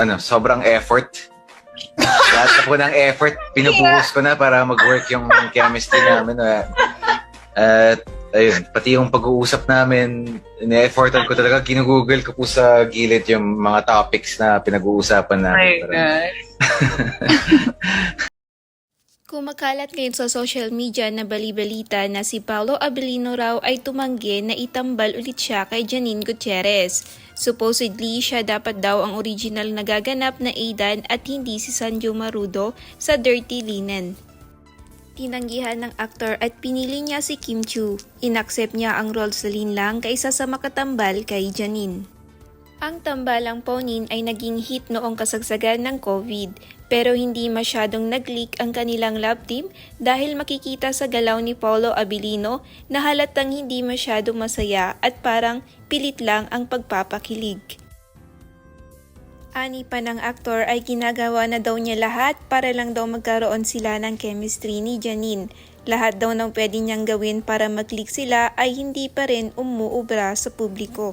ano, sobrang effort. Lahat na po ng effort, pinubuhos ko na para mag-work yung chemistry namin. ah. At ayun, pati yung pag-uusap namin, ine-effortan ko talaga, ginugoogle ko po sa gilid yung mga topics na pinag-uusapan namin. my God. Kumakalat ngayon sa social media na balibalita na si Paolo Abilino raw ay tumanggi na itambal ulit siya kay Janine Gutierrez. Supposedly, siya dapat daw ang original na gaganap na Aidan at hindi si Sanjo Marudo sa Dirty Linen. Tinanggihan ng aktor at pinili niya si Kim Chu. Inaccept niya ang role sa Lin Lang kaysa sa makatambal kay Janine. Ang tambalang ponin ay naging hit noong kasagsagan ng COVID pero hindi masyadong nag-leak ang kanilang love team dahil makikita sa galaw ni Paulo Abilino na halatang hindi masyadong masaya at parang pilit lang ang pagpapakilig. Ani pa ng aktor ay ginagawa na daw niya lahat para lang daw magkaroon sila ng chemistry ni Janine. Lahat daw ng pwede niyang gawin para mag-click sila ay hindi pa rin umuubra sa publiko.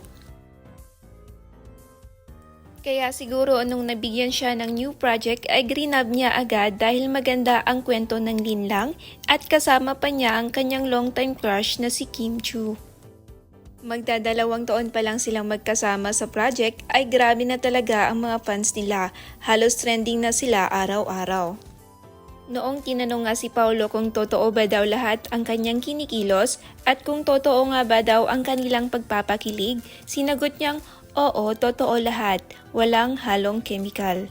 Kaya siguro nung nabigyan siya ng new project ay grinab niya agad dahil maganda ang kwento ng Lin Lang at kasama pa niya ang kanyang longtime crush na si Kim Chu. Magdadalawang taon pa lang silang magkasama sa project ay grabe na talaga ang mga fans nila. Halos trending na sila araw-araw. Noong tinanong nga si Paulo kung totoo ba daw lahat ang kanyang kinikilos at kung totoo nga ba daw ang kanilang pagpapakilig, sinagot niyang Oo, totoo lahat. Walang halong chemical.